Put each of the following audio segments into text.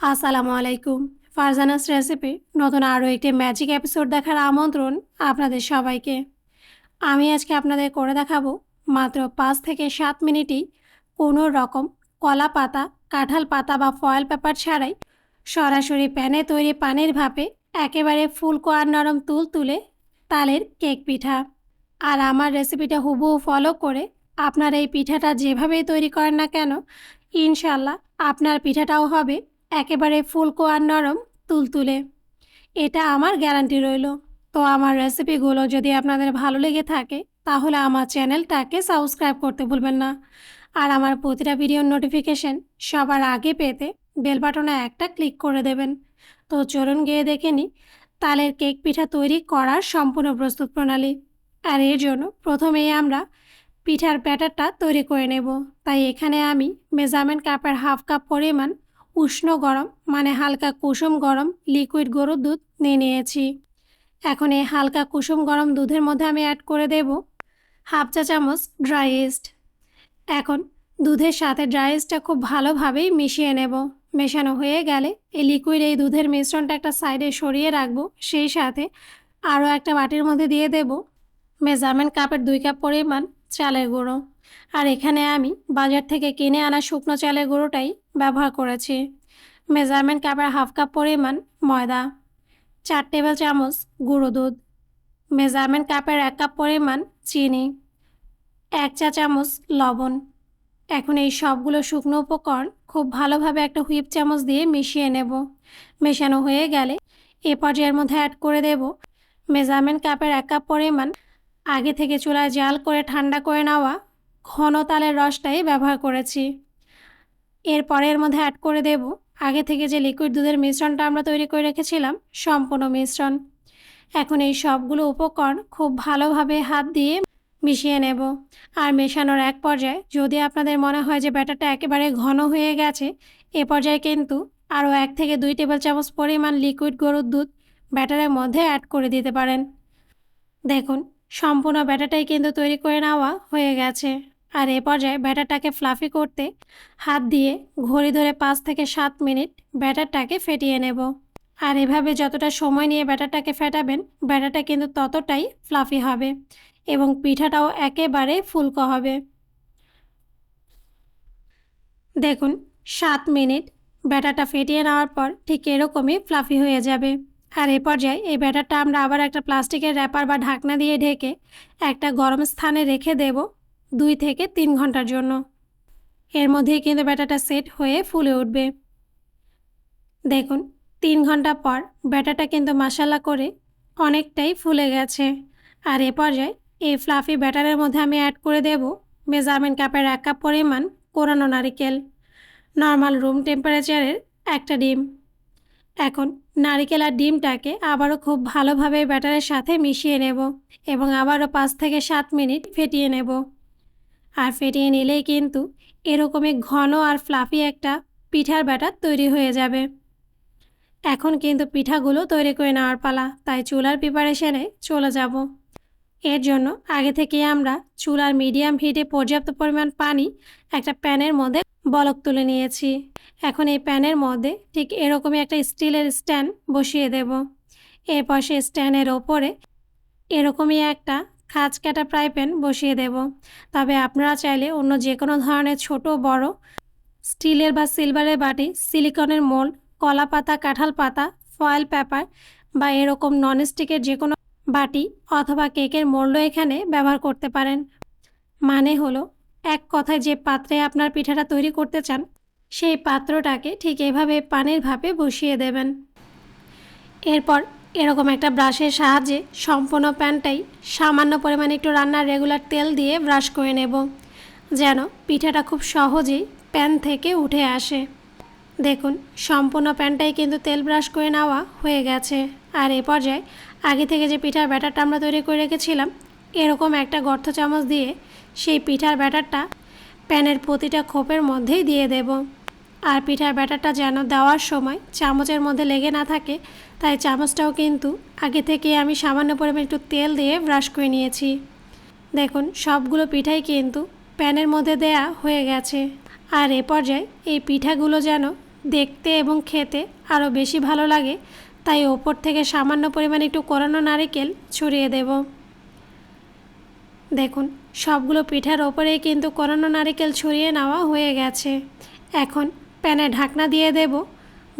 আসসালামু আলাইকুম। ফারজানাস রেসিপি, নতুন আরও একটি ম্যাজিক এপিসোড দেখার আমন্ত্রণ আপনাদের সবাইকে। আমি আজকে আপনাদের করে দেখাবো মাত্র পাঁচ থেকে সাত মিনিটই কোনো রকম কলা পাতা, কাঁঠাল পাতা বা ফয়েল পেপার ছাড়াই সরাসরি প্যানে তৈরি পানির ভাপে একেবারে ফুলকো আর নরম তুল তুলে তালের কেক পিঠা। আর আমার রেসিপিটা হুবহু ফলো করে আপনার এই পিঠাটা যেভাবেই তৈরি করেন না কেন ইনশাল্লাহ আপনার পিঠাটাও হবে একেবারে ফুলকো আর নরম তুলতুলে। এটা আমার গ্যারান্টি রইল। তো আমার রেসিপিগুলো যদি আপনাদের ভালো লেগে থাকে, তাহলে আমার চ্যানেলটাকে সাবস্ক্রাইব করতে ভুলবেন না। আর আমার প্রতিটা ভিডিওর নোটিফিকেশন সবার আগে পেতে বেল বাটনে একটা ক্লিক করে দেবেন। তো চলুন গিয়ে দেখে নিই, তালের কেক পিঠা তৈরি করার সম্পূর্ণ প্রস্তুত প্রণালী। আর এর জন্য প্রথমেই আমরা পিঠার ব্যাটারটা তৈরি করে নেব। তাই এখানে আমি মেজারমেন্ট কাপের হাফ কাপ পরিমাণ উষ্ণ গরম মানে হালকা কুসুম গরম লিকুইড গরুর দুধ নিয়ে নিয়েছি। এখন এই হালকা কুসুম গরম দুধের মধ্যে আমি অ্যাড করে দেব হাফ চা চামচ ড্রাই ইস্ট এখন দুধের সাথে ড্রাই ইস্টটা খুব ভালোভাবেই মিশিয়ে নেব। মেশানো হয়ে গেলে এই লিকুইড এই দুধের মিশ্রণটা একটা সাইডে সরিয়ে রাখব। সেই সাথে আরও একটা বাটির মধ্যে দিয়ে দেব মেজারমেন্ট কাপের দুই কাপ পরিমাণ চালের গুঁড়ো। আর এখানে আমি বাজার থেকে কিনে আনা শুকনো চালের গুঁড়োটাই ব্যবহার করেছি। মেজারমেন্ট কাপের হাফ কাপ পরিমাণ ময়দা, চার টেবিল চামচ গুঁড়ো দুধ, মেজারমেন্ট কাপের এক কাপ পরিমাণ চিনি, এক চা চামচ লবণ। এখন এই সবগুলো শুকনো উপকরণ খুব ভালোভাবে একটা হুইপ চামচ দিয়ে মিশিয়ে নেব। মেশানো হয়ে গেলে এ পর্যায়ের মধ্যে অ্যাড করে দেব মেজারমেন্ট কাপের এক কাপ পরিমাণ আগে থেকে চুলায় জাল করে ঠান্ডা করে নেওয়া ঘন তালের রসটাই ব্যবহার করেছি। এরপরে এর মধ্যে অ্যাড করে দেব। আগে থেকে যে লিকুইড দুধের মিশ্রণটা আমরা তৈরি করে রেখেছিলাম, সম্পূর্ণ মিশ্রণ। এখন এই সবগুলো উপকরণ খুব ভালোভাবে হাত দিয়ে মিশিয়ে নেব। আর মেশানোর এক পর্যায়ে যদি আপনাদের মনে হয় যে ব্যাটারটা একেবারে ঘন হয়ে গেছে, এ পর্যায়ে কিন্তু আরও এক থেকে দুই টেবিল চামচ পরিমাণ লিকুইড গরুর দুধ ব্যাটারের মধ্যে অ্যাড করে দিতে পারেন। দেখুন, সম্পূর্ণ ব্যাটারটাই কিন্তু তৈরি করে নেওয়া হয়ে গেছে। আর এ পর্যায়ে ব্যাটারটাকে ফ্লাফি করতে হাত দিয়ে ঘড়ি ধরে পাঁচ থেকে সাত মিনিট ব্যাটারটাকে ফেটিয়ে নেব। আর এভাবে যতটা সময় নিয়ে ব্যাটারটাকে ফেটাবেন, ব্যাটারটা কিন্তু ততটাই ফ্লাফি হবে এবং পিঠাটাও একেবারে ফুলকো হবে। দেখুন, সাত মিনিট ব্যাটারটা ফেটিয়ে নেওয়ার পর ঠিক এরকমই ফ্লাফি হয়ে যাবে। আর এ পর্যায়ে এই ব্যাটারটা আমরা আবার একটা প্লাস্টিকের র্যাপার বা ঢাকনা দিয়ে ঢেকে একটা গরম স্থানে রেখে দেব। দুই থেকে তিন ঘণ্টার জন্য। এর মধ্যেই কিন্তু ব্যাটারটা সেট হয়ে ফুলে উঠবে। দেখুন, তিন ঘণ্টা পর ব্যাটারটা কিন্তু মশালা করে অনেকটাই ফুলে গেছে। আর এ পর্যায়ে এই ফ্লাফি ব্যাটারের মধ্যে আমি অ্যাড করে দেব মেজারমেন্ট কাপের এক কাপ পরিমাণ কোরানো নারিকেল। নর্মাল রুম টেম্পারেচারের একটা ডিম। এখন নারিকেল আর ডিমটাকে আবারও খুব ভালোভাবে ব্যাটারের সাথে মিশিয়ে নেব এবং আবারও পাঁচ থেকে সাত মিনিট ফেটিয়ে নেব। আর ফেটিয়ে নিলেই কিন্তু এরকমই ঘন আর ফ্লাফি একটা পিঠার ব্যাটার তৈরি হয়ে যাবে। এখন কিন্তু পিঠাগুলো তৈরি করে নেওয়ার পালা, তাই চুলার প্রিপারেশনে চলে যাব। এর জন্য আগে থেকে আমরা চুলার মিডিয়াম হিটে পর্যাপ্ত পরিমাণ পানি একটা প্যানের মধ্যে বলক তুলে নিয়েছি। এখন এই প্যানের মধ্যে ঠিক এরকমই একটা স্টিলের স্ট্যান্ড বসিয়ে দেব। এরপর সেই স্ট্যান্ডের ওপরে এরকমই একটা খাঁজ কাটা ফ্রাই প্যান বসিয়ে দেব। তবে আপনারা চাইলে অন্য যে কোনো ধরনের ছোট, বড় স্টিলের বা সিলভারের বাটি, সিলিকনের মোল্ড, কলা পাতা, কাঁঠাল পাতা, ফয়েল পেপার বা এরকম ননস্টিকের যে কোনো বাটি অথবা কেকের মোল্ডও এখানে ব্যবহার করতে পারেন। মানে হলো, এক কথায় যে পাত্রে আপনার পিঠাটা তৈরি করতে চান, সেই পাত্রটাকে ঠিক এভাবে পানির ভাপে বসিয়ে দেবেন। এরপর এরকম একটা ব্রাশের সাহায্যে সম্পূর্ণ প্যানটাই সামান্য পরিমাণে একটু রান্নার রেগুলার তেল দিয়ে ব্রাশ করে নেব, যেন পিঠাটা খুব সহজেই প্যান থেকে উঠে আসে। দেখুন, সম্পূর্ণ প্যানটাই কিন্তু তেল ব্রাশ করে নেওয়া হয়ে গেছে। আর এ পর্যায়ে আগে থেকে যে পিঠার ব্যাটারটা আমরা তৈরি করে রেখেছিলাম, এরকম একটা গর্ত চামচ দিয়ে সেই পিঠার ব্যাটারটা প্যানের প্রতিটা খোপের মধ্যেই দিয়ে দেব। আর পিঠার ব্যাটারটা যেন দেওয়ার সময় চামচের মধ্যে লেগে না থাকে, তাই চামচটাও কিন্তু আগে থেকে আমি সামান্য পরিমাণ একটু তেল দিয়ে ব্রাশ করে নিয়েছি। দেখুন, সবগুলো পিঠাই কিন্তু প্যানের মধ্যে দেয়া হয়ে গেছে। আর এ পর্যায়ে এই পিঠাগুলো যেন দেখতে এবং খেতে আরও বেশি ভালো লাগে, তাই ওপর থেকে সামান্য পরিমাণে একটু কোরানো নারিকেল ছড়িয়ে দেব। দেখুন, সবগুলো পিঠার ওপরেই কিন্তু কোরানো নারিকেল ছড়িয়ে নেওয়া হয়ে গেছে। এখন প্যানে ঢাকনা দিয়ে দেব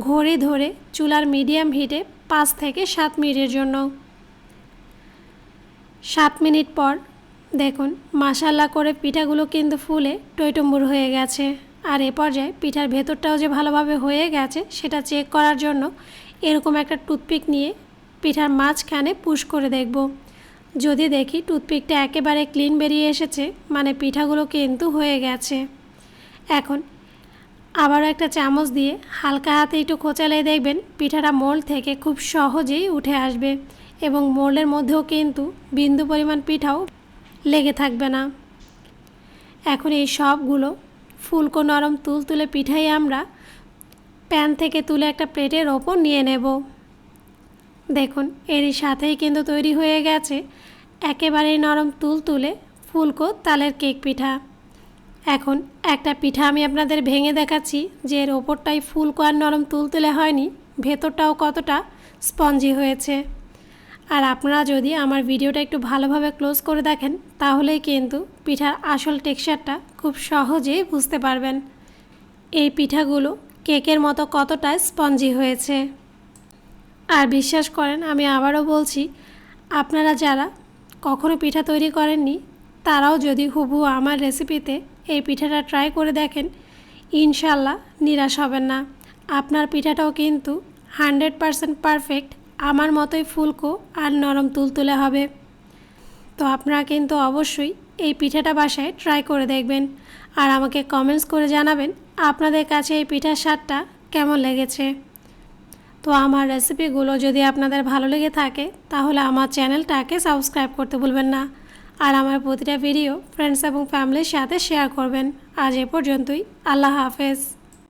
ঘড়ি ধরে চুলার মিডিয়াম হিটে পাঁচ থেকে সাত মিনিটের জন্য। সাত মিনিট পর দেখুন মাসাল্লা করে পিঠাগুলো কিন্তু ফুলে টইটম্বুর হয়ে গেছে। আর এ পর্যায়ে পিঠার ভেতরটাও যে ভালোভাবে হয়ে গেছে সেটা চেক করার জন্য এরকম একটা টুথপিক নিয়ে পিঠার মাঝখানে পুশ করে দেখব। যদি দেখি টুথপিকটা একেবারে ক্লিন বেরিয়ে এসেছে মানে পিঠাগুলো কিন্তু হয়ে গেছে। এখন আবারও একটা চামচ দিয়ে হালকা হাতে একটু খোঁচালে দেখবেন পিঠাটা মোল থেকে খুব সহজেই উঠে আসবে এবং মোল্ডের মধ্যেও কিন্তু বিন্দু পরিমাণ পিঠাও লেগে থাকবে না। এখন এই সবগুলো ফুলকো নরম তুল তুলে পিঠাই আমরা প্যান থেকে তুলে একটা প্লেটের ওপর নিয়ে নেব। দেখুন, এরই সাথেই কিন্তু তৈরি হয়ে গেছে একেবারেই নরম তুল তুলে ফুলকো তালের কেক পিঠা। এখন একটা পিঠা আমি আপনাদের ভেঙে দেখাচ্ছি যে এর ওপরটাই ফুলকো আর নরম তুলতুলে হয়নি, ভেতরটাও কতটা স্পঞ্জি হয়েছে। আর আপনারা যদি আমার ভিডিওটা একটু ভালোভাবে ক্লোজ করে দেখেন, তাহলেই কিন্তু পিঠার আসল টেক্সচারটা খুব সহজেই বুঝতে পারবেন। এই পিঠাগুলো কেকের মতো কতটা স্পঞ্জি হয়েছে। আর বিশ্বাস করেন, আমি আবারও বলছি, আপনারা যারা কখনো পিঠা তৈরি করেননি, তারাও যদি হুবু আমার রেসিপিতে এই পিঠাটা ট্রাই করে দেখেন। ইনশাল্লাহ নিরাশ হবেন না। আপনার পিঠাটাও কিন্তু হান্ড্রেড পারসেন্ট পারফেক্ট আমার মতোই ফুলকো আর নরম তুলতুলে হবে। তো আপনারা কিন্তু অবশ্যই এই পিঠাটা বাসায় ট্রাই করে দেখবেন। আর আমাকে কমেন্টস করে জানাবেন আপনাদের কাছে এই পিঠার স্বাদটা কেমন লেগেছে। তো আমার রেসিপিগুলো যদি আপনাদের ভালো লেগে থাকে, তাহলে আমার চ্যানেলটাকে সাবস্ক্রাইব করতে ভুলবেন না। আর আমার প্রতিটা ভিডিও ফ্রেন্ডস এবং ফ্যামিলির সাথে শেয়ার করবেন। আজ এ পর্যন্তই। আল্লাহ হাফেজ।